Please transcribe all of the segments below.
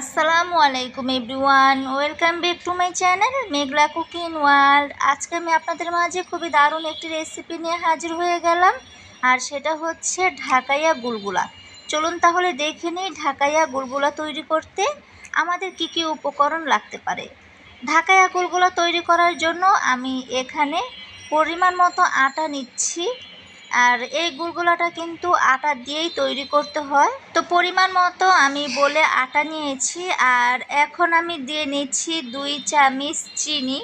আসসালামু আলাইকুম everyone, welcome back to my channel Meghla cooking world. আজকে আমি আপনাদের মাঝে খুবই দারুণ একটি রেসিপি নিয়ে হাজির হয়ে গেলাম, আর সেটা হচ্ছে ঢাকাইয়া গুলগুলা চলুন তাহলে দেখে নিই ঢাকাইয়া গুলগুলা তৈরি করতে আমাদের কি কি উপকরণ লাগতে পারে। ঢাকাইয়া গুলগুলা তৈরি করার জন্য আমি এখানে পরিমাণ মতো আটা নিচ্ছি আর এই গুলগুলাটা কিন্তু আটা দিয়েই তৈরি করতে হয়। তো পরিমাণ মতো আমি বলে আটা নিয়েছি আর এখন আমি দিয়ে নিচ্ছি দুই চামচ চিনি।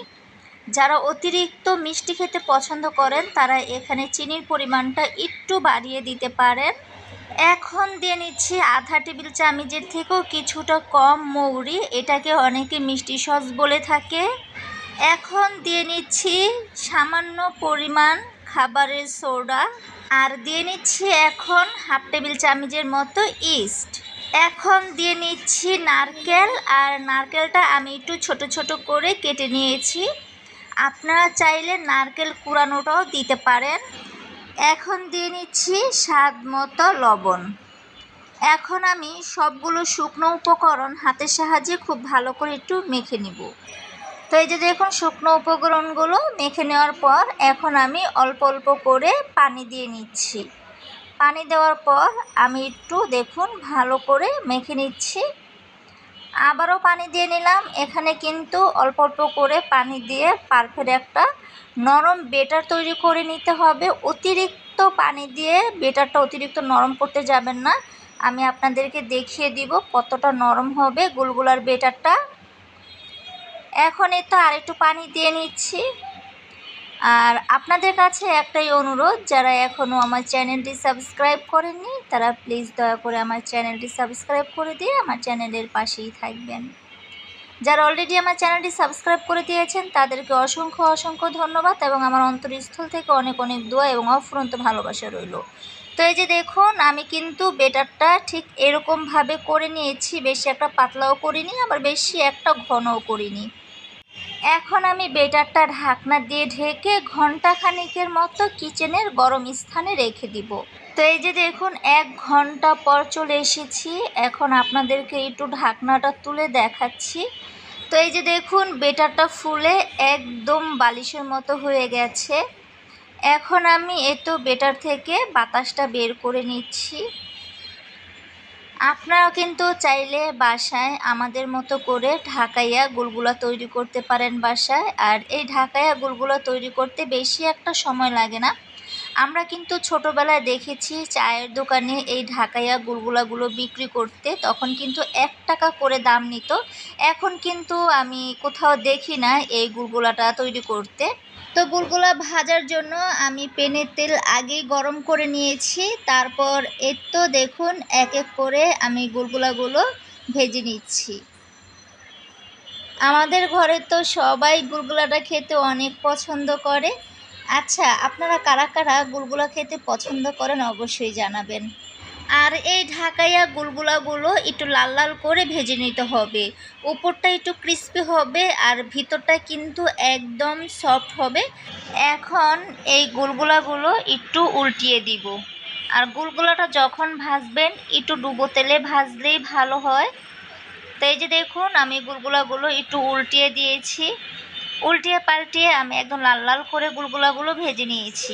যারা অতিরিক্ত মিষ্টি খেতে পছন্দ করেন, তারা এখানে চিনির পরিমাণটা একটু বাড়িয়ে দিতে পারেন। এখন দিয়ে নিচ্ছি আধা টেবিল চামচের থেকেও কিছুটা কম মৌরি, এটাকে অনেকে মিষ্টি সস বলে থাকে। এখন দিয়ে নিচ্ছি সামান্য পরিমাণ খাবারের সোডা আর দিয়ে নিচ্ছি এখন হাফ টেবিল চামচের মতো ইস্ট। এখন দিয়ে নিচ্ছি নারকেল আর নারকেলটা আমি একটু ছোট ছোট করে কেটে নিয়েছি। আপনারা চাইলে নারকেল কুড়ানোটাও দিতে পারেন। এখন দিয়ে নিচ্ছি স্বাদ মতো লবণ। এখন আমি সবগুলো শুকনো উপকরণ হাতের সাহায্যে খুব ভালো করে একটু মেখে নিব। তো এই যে দেখুন শুকনো উপকরণগুলো মেখে নেওয়ার পর এখন আমি অল্প অল্প করে পানি দিয়ে নিচ্ছি। পানি দেওয়ার পর আমি একটু দেখুন ভালো করে মেখে নিচ্ছি। আবারও পানি দিয়ে নিলাম। এখানে কিন্তু অল্প অল্প করে পানি দিয়ে পারফেক্ট একটা নরম বেটার তৈরি করে নিতে হবে। অতিরিক্ত পানি দিয়ে বেটারটা অতিরিক্ত নরম করতে যাবেন না। আমি আপনাদেরকে দেখিয়ে দিব কতটা নরম হবে গুলগুলার বেটারটা। এখন এই তো আরেকটু পানি দিয়ে নিচ্ছি। আর আপনাদের কাছে একটাই অনুরোধ, যারা এখনও আমার চ্যানেলটি সাবস্ক্রাইব করেননি, তারা প্লিজ দয়া করে আমার চ্যানেলটি সাবস্ক্রাইব করে দিয়ে আমার চ্যানেলের পাশেই থাকবেন। যারা অলরেডি আমার চ্যানেলটি সাবস্ক্রাইব করে দিয়েছেন, তাদেরকে অসংখ্য অসংখ্য ধন্যবাদ এবং আমার অন্তরস্থল থেকে অনেক অনেক দোয়া এবং অফুরন্ত ভালোবাসা রইল। তো এই যে দেখুন, আমি কিন্তু বেটারটা ঠিক এরকমভাবে করে নিয়েছি, বেশি একটা পাতলাও করিনি, আবার বেশি একটা ঘনও করিনি। এখন আমি বেটারটা ঢাকনা দিয়ে ঢেকে ঘণ্টা খানিকের মতো কিচেনের গরম স্থানে রেখে দিব। তো এই যে দেখুন, এক ঘণ্টা পর চলে এসেছি। এখন আপনাদেরকে একটু ঢাকনাটা তুলে দেখাচ্ছি। তো এই যে দেখুন, বেটারটা ফুলে একদম বালিশের মতো হয়ে গেছে। এখন আমি এতো বেটার থেকে বাতাসটা বের করে নিচ্ছি। আপনারাও কিন্তু চাইলে বাসায় আমাদের মতো করে ঢাকাইয়া গুলগুলা তৈরি করতে পারেন বাসায়। আর এই ঢাকাইয়া গুলগুলা তৈরি করতে বেশি একটা সময় লাগে না। আমরা কিন্তু ছোটোবেলায় দেখেছি চায়ের দোকানে এই ঢাকাইয়া গুলগুলাগুলো বিক্রি করতে, তখন কিন্তু এক টাকা করে দাম নিত। এখন কিন্তু আমি কোথাও দেখি না এই গুলগুলাটা তৈরি করতে। তো গুলগুলা ভাজার জন্য আমি পেনের তেল আগেই গরম করে নিয়েছি, তারপর এর তো দেখুন এক এক করে আমি গুলগুলাগুলো ভেজে নিচ্ছি। আমাদের ঘরে তো সবাই গুলগুলাটা খেতে অনেক পছন্দ করে আচ্ছা আপনারা কারা কারা গুলগুলা খেতে পছন্দ করেন অবশ্যই জানাবেন। আর এই ঢাকাইয়া গুলগুলাগুলো একটু লাল লাল করে ভেজে নিতে হবে। উপরটা একটু ক্রিস্পি হবে আর ভিতরটা কিন্তু একদম সফট হবে। এখন এই গুলগুলাগুলো একটু উল্টিয়ে দিব। আর গুলগুলাটা যখন ভাজবেন, একটু ডুবো তেলে ভাজলেই ভালো হয়। তো এই যে দেখুন, আমি গুলগুলাগুলো একটু উল্টিয়ে দিয়েছি। উল্টিয়ে পাল্টিয়ে আমি একদম লাল লাল করে গুলগুলাগুলো ভেজে নিয়েছি।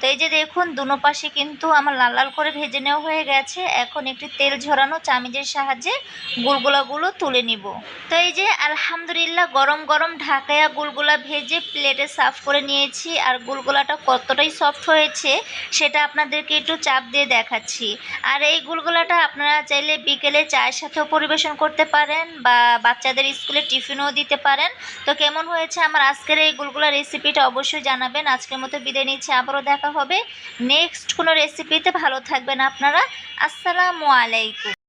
তো এই যে দেখুন, দুনো পাশে কিন্তু আমার লাল লাল করে ভেজে নেওয়া হয়ে গেছে। এখন একটি তেল ঝরানো চামিজের সাহায্যে গুলগুলাগুলো তুলে নিব। তো এই যে আলহামদুলিল্লাহ গরম গরম ঢাকায়া গুলগুলা ভেজে প্লেটে সার্ভ করে নিয়েছি। আর গুলগুলাটা কতটাই সফট হয়েছে, সেটা আপনাদেরকে একটু চাপ দিয়ে দেখাচ্ছি। আর এই গুলগুলাটা আপনারা চাইলে বিকেলে চায়ের সাথেও পরিবেশন করতে পারেন বা বাচ্চাদের স্কুলে টিফিনও দিতে পারেন। তো কেমন হয়েছে আমার আজকের এই গুলগুলা রেসিপিটা অবশ্যই জানাবেন। আজকের মতো বিদায় নিচ্ছি। আবারও দেখা হবে। নেক্সট কোনো রেসিপিতে ভালো থাকবেন আপনারা। আসসালামু আলাইকুম।